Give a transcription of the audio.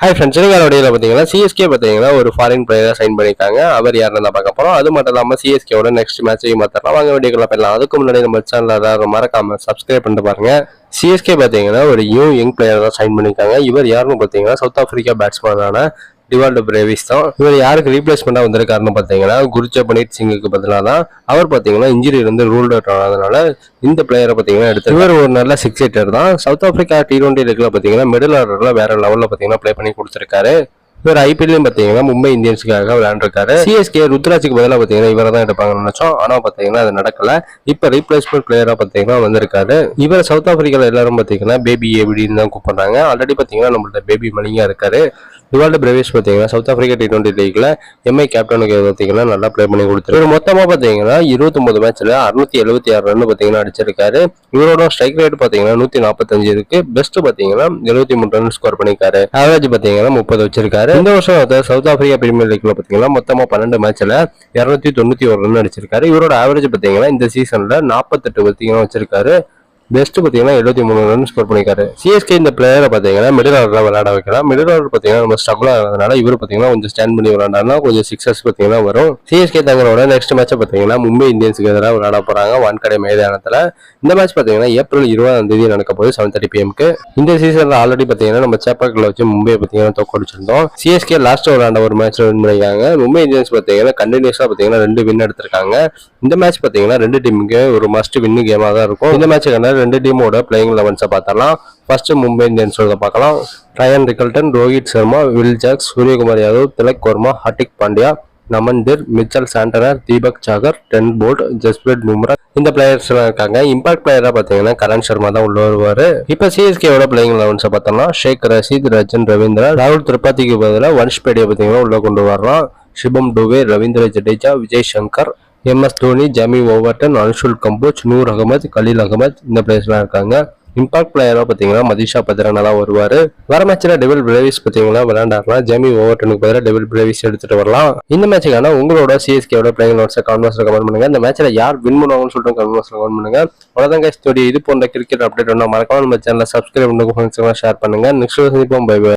Hi friends இன்னைக்கு பார்த்தீங்கன்னா CSK பார்த்தீங்கன்னா ஒரு ஃபாரின் பிளேயரை சைன் பண்ணியிருக்காங்க. அவர் யாருன்னு தான் பார்க்க போகிறோம் அது மட்டும் இல்லாமல் சிஎஸ்கேவோட நெக்ஸ்ட் மேட்சையும் மாற்றலாம் வாங்க வீடியோக்குள்ள போயிடலாம். அதுக்கு முன்னாடி நம்ம சேனல் எல்லாரும் மறக்காம சப்ஸ்கிரைப் பண்ணிட்டு பாருங்க. சிஎஸ்கே பார்த்தீங்கன்னா ஒரு நியூ யங் பிளேயர் தான் சைன் பண்ணியிருக்காங்க. இவர் யாருன்னு பார்த்தீங்கன்னா சவுத் ஆஃப்ரிக்கா பேட்ஸ்மேனான டிவால்டோ பிரேவிஸ் தான். இவர் யாருக்கு ரீப்ளேஸ்மெண்ட்டாக வந்திருக்காருன்னு பார்த்தீங்கன்னா குர்ஜபனீத் சிங்குக்கு பதிலாக தான். அவர் பார்த்தீங்கன்னா இன்ஜுரி இருந்து ரூல்ட் அவுட் ஆனதுனால இந்த பிளேயரை பார்த்தீங்கன்னா எடுத்து இவர் ஒரு நல்ல சிக்ஸ் ஹிட்டர் தான். சவுத் ஆப்பிரிக்கா டி டுவெண்ட்டி லீக்ல பார்த்தீங்கன்னா மிடில் ஆர்டர்ல வேற லெவலில் பார்த்தீங்கன்னா ப்ளே பண்ணி கொடுத்துருக்காரு. இவர் ஐபிஎல்லையும் பார்த்தீங்கன்னா மும்பை இந்தியன்ஸுக்காக விளையாண்டுருக்காரு. சிஎஸ்கே ருத்ராஜுக்கு பதிலாக பார்த்தீங்கன்னா இவரை தான் எடுப்பாங்கன்னு நினைச்சோம். ஆனால் பார்த்தீங்கன்னா அது நடக்கல. இப்போ ரீப்ளேஸ்மெண்ட் பிளேயராக பார்த்தீங்கன்னா வந்திருக்காரு. இவர் சவுத் ஆஃப்ரிக்காவில் எல்லாரும் பார்த்தீங்கன்னா பேபி ஏபிடின்னு தான் கூப்பிடுறாங்க. ஆல்ரெடி பார்த்தீங்கன்னா நம்மள்ட்ட பேபி மணிங்கா இருக்காரு. ரிவால்டு பிரவேஷ் பார்த்தீங்கன்னா சவுத் ஆஃப்ரிக்கா டி டுவெண்ட்டி லீக்ல எம்ஐ கேப்டனுக்கு பார்த்தீங்கன்னா நல்லா ப்ளே பண்ணி கொடுத்துரு இவர் மொத்தமாக பார்த்தீங்கன்னா இருபத்தொம்பது மேட்ச்ல அறுநூத்தி எழுபத்தி ஆறு ரன் பார்த்தீங்கன்னா அடிச்சிருக்காரு. இவரோட ஸ்ட்ரைக் ரேட் பார்த்தீங்கன்னா நூத்தி நாற்பத்தஞ்சு இருக்கு. பெஸ்ட் பார்த்தீங்கன்னா எழுபத்தி மூணு ரன் ஸ்கோர் பண்ணிருக்காரு ஆவரேஜ் பார்த்தீங்கன்னா முப்பது வச்சிருக்காரு. இந்த வருஷம் சவுத் ஆஃப்ரிக்கா பிரீமியர் லீக்ல பார்த்தீங்கன்னா மொத்தமா பன்னெண்டு மேட்ச்ல இரநூத்தி தொண்ணூத்தி ஒரு ரன் அடிச்சிருக்காரு. இவரோட ஆவரேஜ் பார்த்தீங்கன்னா இந்த சீசன்ல நாற்பத்தெட்டு பார்த்தீங்கன்னா வச்சிருக்காரு. பெஸ்ட் பார்த்தீங்கன்னா எழுபத்தி மூணு ரன் ஸ்கோர் பண்ணிருக்காரு சிஎஸ்கே இந்த பிளேயரை பார்த்தீங்கன்னா மிடில் ஆர்டர் விளையாட வைக்கலாம் மிடில் ஆர்டர் பார்த்தீங்கன்னா நம்ம ஸ்ட்ரகுள் ஆகிறதுனால இவர் பார்த்தீங்கன்னா கொஞ்சம் ஸ்டாண்ட் பண்ணி விளையாண்டாருன்னா கொஞ்சம் சிக்ஸஸ் பார்த்தீங்கன்னா வரும். சிஎஸ்கே தங்களோட நெக்ஸ்ட் மேட்ச்சை பார்த்தீங்கன்னா மும்பை இந்தியன்ஸுக்கு எதிராக விளையாட போறாங்க. வான்கடை மைதானத்தில். இந்த மேட்ச் பார்த்தீங்கன்னா ஏப்ரல் இருபதாம் தேதி நடக்க போது செவன் தேர்ட்டி பிஎம்க்கு இந்த சீசனில் ஆல்ரெடி பார்த்தீங்கன்னா நம்ம சேப்பாக்கில் வச்சு மும்பை பார்த்தீங்கன்னா தோக்கடிச்சிருந்தோம் சிஎஸ்கே லாஸ்ட் விளையாண்ட ஒரு மேட்ச் வின் பண்ணியிருக்காங்க. மும்பை இந்தியன்ஸ் பார்த்தீங்கன்னா கண்டினியூஸாக பார்த்தீங்கன்னா ரெண்டு வின் எடுத்திருக்காங்க. இந்த மேட்ச் பார்த்தீங்கன்னா ரெண்டு டீமுக்கு ஒரு மஸ்ட் வின் கேமாக தான் இருக்கும். இந்த மேட்சுக்கான ரெண்டு டீமோட பிளேயிங் லெவன்ஸை பார்த்தலாம் ஃபர்ஸ்ட் மும்பை இந்தியன்ஸோட பார்க்கலாம். Ryan Rickelton Rohit Sharma Will Jacks Suryakumar Yadav Tilak Varma Hardik Pandya Naman Dhir Mitchell Santner Deepak Chahar Trent Boult Jasprit Bumrah இந்த பிளேயர்ஸ் இருக்காங்க. இம்பாக்ட் பிளேயரா பாத்தீங்கன்னா கரண் சர்மா தான் உள்ள வருவாரு. இப்ப சிஎஸ்கேவோட பிளேயிங் லெவன்ஸை பார்த்தோம்னா ஷேக் ரஷீத் ரஜன் ரவீந்திரா ராகுல் திரிபாதிக்கு பதிலாக வன்ஷ் பேடியை பார்த்தீங்கன்னா உள்ள கொண்டு வரலாம். Shivam Dube Ravindra Jadeja Vijay Shankar M S Dhoni Jamie Overton Anshul Kamboj Noor Ahmad Khaleel Ahmed இந்த பிளேயர்ஸ்லாம் இருக்காங்க. இம்பாக்ட் பிளேயரா பார்த்தீங்கன்னா மதிஷா பத்ரா நல்லா வருவார். வர மேட்ச்ல டெவில் பிரேவிஸ் பார்த்தீங்கன்னா விளையாண்டாருலாம் ஜெமி ஓவர்டனுக்கு பதிலாக டெவில் பிரேவிஸ் எடுத்துட்டு வரலாம். இந்த மேட்சுக்கான உங்களோட சிஎஸ்கேவோட பிளேயிங் நோட்ஸை கான்வர்ஸ்ல கமெண்ட் பண்ணுங்க. இந்த மேட்ச்ல யார் வின் பண்ணுவாங்கன்னு சொல்லிட்டு கான்வர்ஸ்ல கமெண்ட் பண்ணுங்க. அவ்வளோதான் ஸ்டோரி இது போன்ற கிரிக்கெட் அப்டேட் ஒன்றா மறக்காம நம்ம சேனலை சப்ஸ்கிரைப் பண்ணுங்க. ஷேர் பண்ணுங்க. நெக்ஸ்ட் சந்திப்போம். Bye by